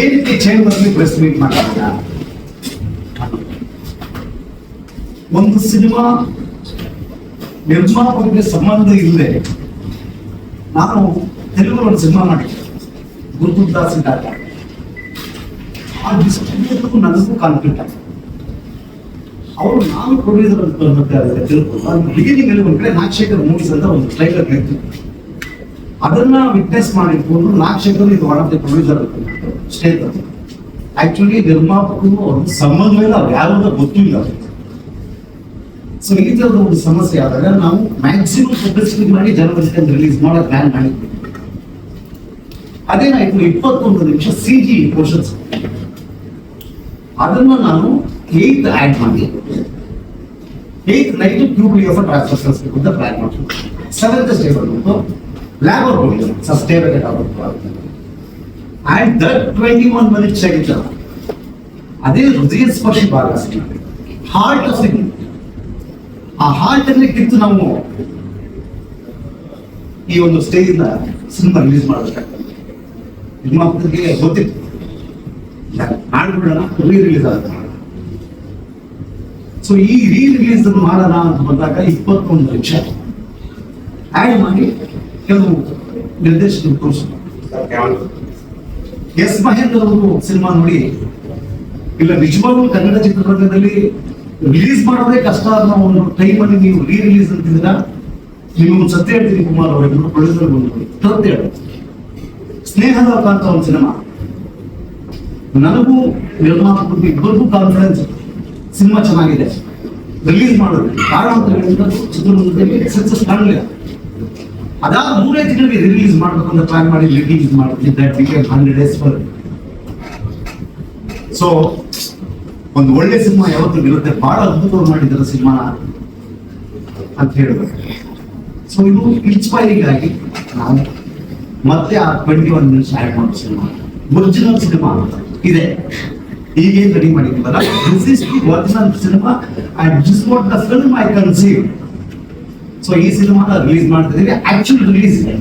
ಏನಕ್ಕೆ ಚೇಂಬರ್ಲಿ press meet ಮಾಡ್ತಾರ? ಒಂದು ಸಿನಿಮಾ ನಿರ್ಮಾಪಕರಿಗೆ ಸಂಬಂಧ ಇಲ್ಲದೆ ನಾನು ತೆಲುಗು ಒಂದು ಸಿನಿಮಾ ಮಾಡಿದ್ದೆ. ಗುರುದಾಸ್ ಇದ್ದಾಗ ಆ ಡಿಸ್ಟ್ರಿಬ್ಯೂಟರ್ಗೂ ನನಗೂ ಕಾನ್ಫ್ಲಿಕ್ಟ್ ಆಗಿದೆ ಅವರು ನಾನು ಪ್ರೊಡ್ಯೂಸರ್ ಅಂತ ತಿಳ್ಕೊಂಡು ಬಿಗಿನಿಂಗ್ ಅಲ್ಲಿ ಒಂದ್ ಕಡೆ ನಾಗಶೇಖರ್ ಮೂವೀಸ್ ಅಂತ ಒಂದು ಟ್ರೈಲರ್ ಇತ್ತು ಅದನ್ನ ವಿಟ್ನೆಸ್ ಮಾಡಿಕೊಂಡು ನಾಗಶೇಖರ್ ಇದು one of the producer state actually ನಿರ್ಮಾಪಕರು ಅವ್ರ ಸಂಬಂಧ ಮೇಲೆ ಅವ್ರು ಯಾರು ಗೊತ್ತಿಲ್ಲ. ಸೊ ಈ ಥರದ ಒಂದು ಸಮಸ್ಯೆ ಆದಾಗ ನಾವು ಮ್ಯಾಕ್ಸಿಮಮ್ ಪಬ್ಲಿಸಿಟಿ ಮಾಡಿ ಜನವರಿ ರಿಲೀಸ್ ಮಾಡೋ ಪ್ಲಾನ್ ಮಾಡಿದ್ವಿ. ಅದೇನಾಯ್ತು? ಇಪ್ಪತ್ತೊಂದು ನಿಮಿಷ ಸಿ ಜಿ ಪೋರ್ಷನ್ಸ್ ಅದನ್ನ ನಾನು ಏತ್ ಆಡ್ ಮಾಡಿ eighth night tube of transfers ಅಂತ ಪ್ಲಾನ್ ಮಾಡ್ತೀನಿ ಸೆವೆಂತ್ ಸ್ಟೇಬಲ್ ಬಂದ್ಬಿಟ್ಟು ಲ್ಯಾಬರ್ ಹೋಗಿ sustainable and that twenty one minute ಆಗಿತ್ತು ಅದೇ ಹೃದಯ ಸ್ಪರ್ಶಿ ಭಾಗ ಹಾರ್ಟ್ ಸಿಗ್ನಲ್ ಆ ಹಾರ್ಟ್ ಅಲ್ಲಿ ಕಿತ್ತು ನಾವು ಈ ಒಂದು ಸ್ಟೇಜ್ನ ಸಿನಿಮಾ ರಿಲೀಸ್ ಮಾಡಬೇಕಾಗ್ತದೆ. ನಿರ್ಮಾಪಕರಿಗೆ ಗೊತ್ತಿತ್ತು. ಮಾಡ್ಬಿಡೋಣ ರೀ ರಿಲೀಸ್ ಆಗುತ್ತೆ. ಸೊ ಈ ರೀ ರಿಲೀಸ್ ಮಾಡೋಣ ಅಂತ ಬಂದಾಗ ಇಪ್ಪತ್ತೊಂದು ಲಕ್ಷ. ಆಡ್ ಮಾಡಿ. ಕೆಲವು ನಿರ್ದೇಶಕರು ತೋರಿಸಿದ್ರು. ಎಸ್ ಮಹೇಂದ್ರ ಅವರು ಸಿನಿಮಾ ನೋಡಿ, ಇಲ್ಲ, ನಿಜವಾಗ್ಲೂ ಕನ್ನಡ ಚಿತ್ರರಂಗದಲ್ಲಿ ರಿಲೀಸ್ ಮಾಡೋದೇ ಕಷ್ಟ ಅನ್ನೋ ಒಂದು ಟೈಮಲ್ಲಿ ನೀವು ರೀ ರಿಲೀಸ್ ಅಂತಿದ್ದೀರಾ. ನೀವು ಸತ್ಯ ಹೇಳ್ತೀನಿ ಕುಮಾರ್ ಅವರಿಬ್ಬರು ಪ್ರೊಡ್ಯೂಸರ್ ಬಂದು ಸತ್ಯ ಸ್ನೇಹದ ಅಂತ ಒಂದು ಸಿನಿಮಾ. ನನಗೂ ನಿರ್ಮಾಪಕರಿಗೂ ಇಬ್ಬರಿಗೂ ಕಾನ್ಫಿಡೆನ್ಸ್ ಸಿನಿಮಾ ಚೆನ್ನಾಗಿದೆ. ರಿಲೀಸ್ ಮಾಡೋದು ಕಾರಣ ಅಂತ ಹೇಳಿದ್ರೆ ಚಿತ್ರದುರ್ಗದಲ್ಲಿ ಸಕ್ಸಸ್ ಕಾಣಲಿಲ್ಲ. ಅದಾದ ಮೂರೇ ತಿಂಗಳಿಗೆ ರಿಲೀಸ್ ಮಾಡಬೇಕು ಅಂತ ಪ್ಲಾನ್ ಮಾಡಿ ರಿಲೀಸ್ ಮಾಡ್ತೀನಿ ಹಂಡ್ರೆಡ್ ಡೇಸ್ ಫರ್ ಸೊ ಒಂದು ಒಳ್ಳೆ ಸಿನಿಮಾ ಯಾವತ್ತೂ ಇರುತ್ತೆ ಬಹಳ ಅದ್ಭುತವಾಗಿ ಮಾಡಿದ್ದಾರೆ ಸಿನಿಮಾ ಅಂತ ಹೇಳ್ಬೇಕು. ಸೊ ಇದು ಇನ್ಸ್ಪೈರಿಂಗ್ ಆಗಿ ಮತ್ತೆ ಆ ಟ್ವೆಂಟಿ ಒನ್ ಮಿನಿಟ್ಸ್ ಆಡ್ ಮಾಡೋ ಸಿನಿಮಾ. ಒರಿಜಿನಲ್ ಸಿನಿಮಾ ಇದೆ. ಈಗೇನು ready ಮಾಡಿದ್ದೀವಲ್ಲ? This is the original cinema and this what the film I conceive so ಈ ಸಿನಿಮಾನ ರಿಲೀಸ್ ಮಾಡ್ತಿದ್ದೀವಿ. ಆಕ್ಚುಲ್ ರಿಲೀಸ್ ಇದೆ.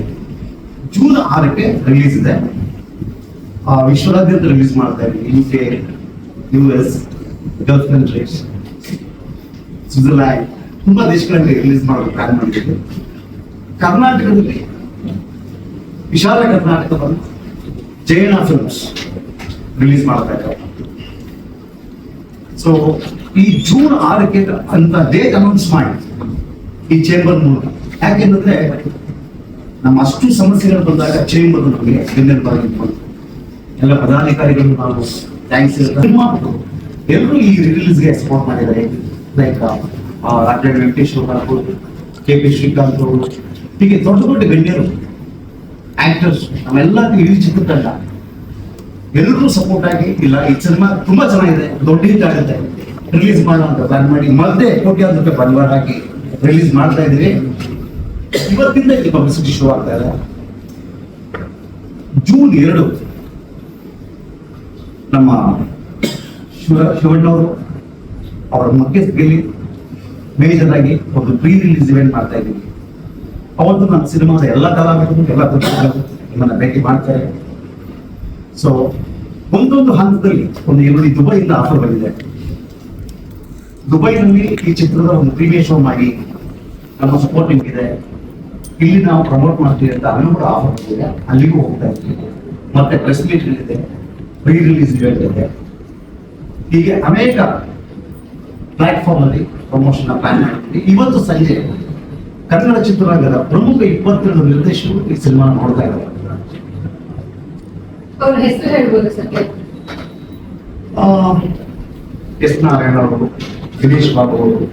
ಜೂನ್ ಆರಕ್ಕೆ ರಿಲೀಸ್ ಇದೆ. ವಿಶ್ವದಾದ್ಯಂತ ರಿಲೀಸ್ ಮಾಡ್ತಾ ಇದ್ದೀವಿ. U K U S Gulf countries Switzerland ತುಂಬಾ ದೇಶಗಳಲ್ಲಿ ರಿಲೀಸ್ ಮಾಡಲು ಪ್ಲಾನ್ ಮಾಡಿದ್ದೀವಿ. ಕರ್ನಾಟಕದಲ್ಲಿ, ವಿಶಾಲ ಕರ್ನಾಟಕವನ್ನು ಜಯಣ ಫಿಲ್ಮ್ಸ್ ರಿಲೀಸ್ ಮಾಡ್ತಾ ಇದ್ದಾರೆ. ಸೊ ಈ ಜೂನ್ ಆರಕ್ಕೆ ಅಂತ ಡೇಟ್ ಅನೌನ್ಸ್ ಮಾಡಿ ಈ ಚೇಂಬರ್ ಮೂಲಕ ಯಾಕೆಂದ್ರೆ ನಮ್ಮ ಅಷ್ಟು ಸಮಸ್ಯೆಗಳು ಬಂದಾಗ ಚೇಂಬರ್ ನಮಗೆ ಬೆನ್ನೆಲುಬಾಗಿರ್ಬೋದು ಎಲ್ಲ ಪದಾಧಿಕಾರಿಗಳು ನಾವು ಥ್ಯಾಂಕ್ಸ್ ಎಲ್ಲರೂ ಈ ರಿಲೀಸ್ಗೆ ಸಪೋರ್ಟ್ ಮಾಡಿದ್ದಾರೆ. ಲೈಕ್ ರಾಜ್ಯ ವೆಂಕಟೇಶ್ವರ ಆಗ್ಬೋದು ಕೆ ಪಿ ಶ್ರೀಕಾಂತ್ ಅವರು. ಹೀಗೆ ದೊಡ್ಡ ದೊಡ್ಡ ಗಣ್ಯರು ಆಕ್ಟರ್ಸ್ ನಮ್ಮೆಲ್ಲ ಇಡೀ ಚಿತ್ರತಂಡ. ಎಲ್ಲರೂ ಸಪೋರ್ಟ್ ಆಗಿ ಇಲ್ಲ, ಈ ಸಿನಿಮಾ ತುಂಬಾ ಚೆನ್ನಾಗಿದೆ, ದೊಡ್ಡ ಆಗುತ್ತೆ. ರಿಲೀಸ್ ಮಾಡೋಣ ಅಂತ ಪ್ಲಾನ್ ಮಾಡಿ. ಮತ್ತೆ ಕೋಟ್ಯಾಂತರ ರೂಪಾಯಿ ಬಂಡವಾಳ ರಿಲೀಸ್ ಮಾಡ್ತಾ ಇದೀವಿ ಇವತ್ತಿಂದ ಇಲ್ಲಿ ಪಬ್ಲಿಸಿಟಿ ಶುರು ಆಗ್ತಾ ಇದೆ. ಜೂನ್ ಎರಡು, ನಮ್ಮ ಶಿವ, ಶಿವಣ್ಣವರು ಅವರ ಮಧ್ಯಸ್ಥಿಯಲ್ಲಿ ಮೇಜರ್ ಆಗಿ ಒಂದು ಪ್ರೀ ರಿಲೀಸ್ ಇವೆಂಟ್ ಮಾಡ್ತಾ ಇದ್ದೀವಿ. ಅವತ್ತು ನನ್ನ ಸಿನಿಮಾದ ಎಲ್ಲ ಕಲಾವಿದರು, ಎಲ್ಲ ನಿಮ್ಮನ್ನ ಭೇಟಿ ಮಾಡ್ತಾರೆ. ಸೊ ಒಂದೊಂದು ಹಂತದಲ್ಲಿ ಒಂದು ಎರಡು ದುಬೈಯಿಂದ ಆಫರ್ ಬಂದಿದೆ. ದುಬೈನಲ್ಲಿ ಈ ಚಿತ್ರದ ಒಂದು ಪ್ರೀಮಿಯರ್ ಶೋ ಮಾಡಿ ನಮ್ಮ ಸಪೋರ್ಟ್ ನಿಮ್ಗಿದೆ ಇಲ್ಲಿ ನಾವು ಪ್ರಮೋಟ್ ಮಾಡ್ತೀವಿ ಅಂತ ಅಲ್ಲೂ ಕೂಡ ಆಫರ್ ಇದೆ ಅಲ್ಲಿಗೂ ಹೋಗ್ತಾ ಇರ್ತೀವಿ ಮತ್ತೆ ಪ್ರೆಸ್ ಮೀಟ್ ಇದೆ ಪ್ರೀ ರಿಲೀಸ್ ಇವೆಂಟ್ ಇದೆ ಹೀಗೆ ಅನೇಕ ಪ್ಲಾಟ್ಫಾರ್ಮ್ ಅಲ್ಲಿ ಪ್ರಮೋಷನ್ ಪ್ಲಾನ್ ಮಾಡ್ತೀವಿ ಇವತ್ತು ಸಂಜೆ ಕನ್ನಡ ಚಿತ್ರರಂಗದ ಪ್ರಮುಖ ಇಪ್ಪತ್ತೆರಡು ನಿರ್ದೇಶಕರು ಈ ಸಿನಿಮಾ ನೋಡ್ತಾ ಇದ್ದಾರೆ. ಎಸ್ ನಾರಾಯಣ ಅವರು. ದಿನೇಶ್ ಬಾಬು ಅವರು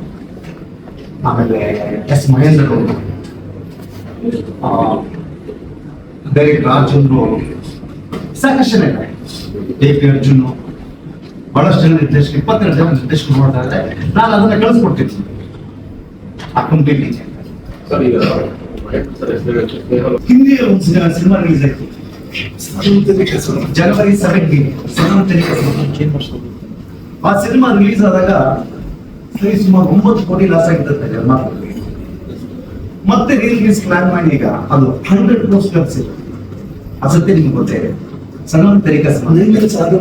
ಆಮೇಲೆ ಎಸ್ ಮಹೇಂದ್ರ ಅವರು ಆ, ಡೈರೆಕ್ಟ್ ಅವರು ಸಾಕಷ್ಟು ಜನ ಇದ್ದಾರೆ. ಎ ಪಿ ಅರ್ಜುನ್ ಬಹಳಷ್ಟು ಜನ ನಿರ್ದೇಶಕ ಇಪ್ಪತ್ತೆರಡು ಜನ ನಿರ್ದೇಶಕರು ನೋಡ್ತಾ ಇದ್ದಾರೆ. ನಾನು ಅದನ್ನ ಕಳಿಸ್ಕೊಡ್ತೀನಿ. ಆ ಕಂಪ್ಲೀಟ್ ಸರ್ ಈಗ ಸರ್ ಹೆಸರು ಹಿಂದಿಯಲ್ಲಿ ಒಂದು ಸಿನಿಮಾ ಸಿನಿಮಾ ರಿಲೀಸ್ ಆಯ್ತು. ಜನವರಿ ಸೆವೆಂಟೀನ್ ಆ ಸಿನಿಮಾ ರಿಲೀಸ್ ಆದಾಗ ಸರಿ ಸುಮಾರು ಒಂಬತ್ತು ಕೋಟಿ ಲಾಸ್ ಆಗಿರುತ್ತೆ ನಿರ್ಮಾಪಕರಿಗೆ ಮತ್ತೆ ರೀಲ್ಸ್ ಪ್ಲಾನ್ ಮಾಡಿ ಈಗ ಅದು ಹಂಡ್ರೆಡ್ ಕ್ರೋಸ್ ಕಲ್ಸಿದೆ ಅಸತ್ಯ ನಿಮ್ಗೆ ಗೊತ್ತೇ ಸಣ್ಣ ತೆರಿಗೆ ಸಾಧ್ಯ